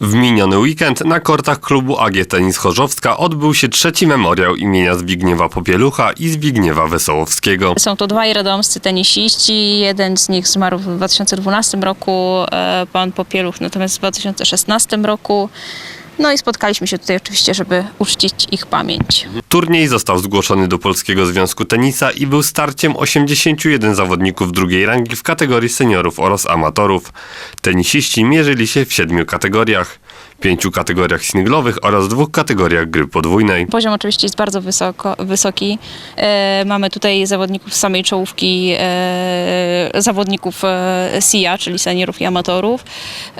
W miniony weekend na kortach klubu AG Tenis Chorzowska odbył się trzeci memoriał imienia Zbigniewa Popielucha i Zbigniewa Wesołowskiego. Są to dwaj radomscy tenisiści. Jeden z nich zmarł w 2012 roku, e, pan Popieluch natomiast w 2016 roku. No i spotkaliśmy się tutaj oczywiście, żeby uczcić ich pamięć. Turniej został zgłoszony do Polskiego Związku Tenisa i był starciem 81 zawodników drugiej rangi w kategorii seniorów oraz amatorów. Tenisiści mierzyli się w siedmiu kategoriach. Pięciu kategoriach singlowych oraz dwóch kategoriach gry podwójnej. Poziom oczywiście jest bardzo wysoko, wysoki. E, mamy tutaj zawodników z samej czołówki, e, zawodników e, SIA, czyli seniorów i amatorów.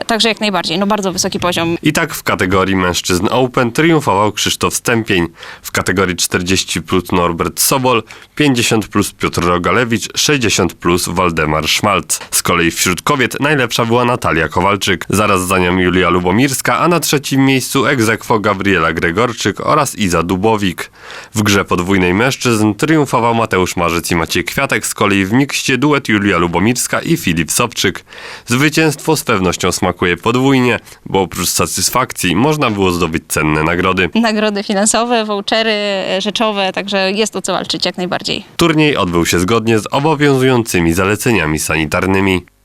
Także jak najbardziej, no bardzo wysoki poziom. I tak w kategorii mężczyzn Open triumfował Krzysztof Stępień, w kategorii 40 plus Norbert Sobol, 50 plus Piotr Rogalewicz, 60 plus Waldemar Szmalc. Z kolei wśród kobiet najlepsza była Natalia Kowalczyk, zaraz za nią Julia Lubomirska, a na trzecim miejscu egzekwo Gabriela Gregorczyk oraz Iza Dubowik. W grze podwójnej mężczyzn triumfował Mateusz Marzec i Maciej Kwiatek, z kolei w mikście duet Julia Lubomirska i Filip Sobczyk. Zwycięstwo z pewnością smakuje podwójnie, bo oprócz satysfakcji można było zdobyć cenne nagrody. Nagrody finansowe, vouchery, e, rzeczowe, także jest o co walczyć jak najbardziej. Turniej odbył się zgodnie z obowiązującymi zaleceniami sanitarnymi.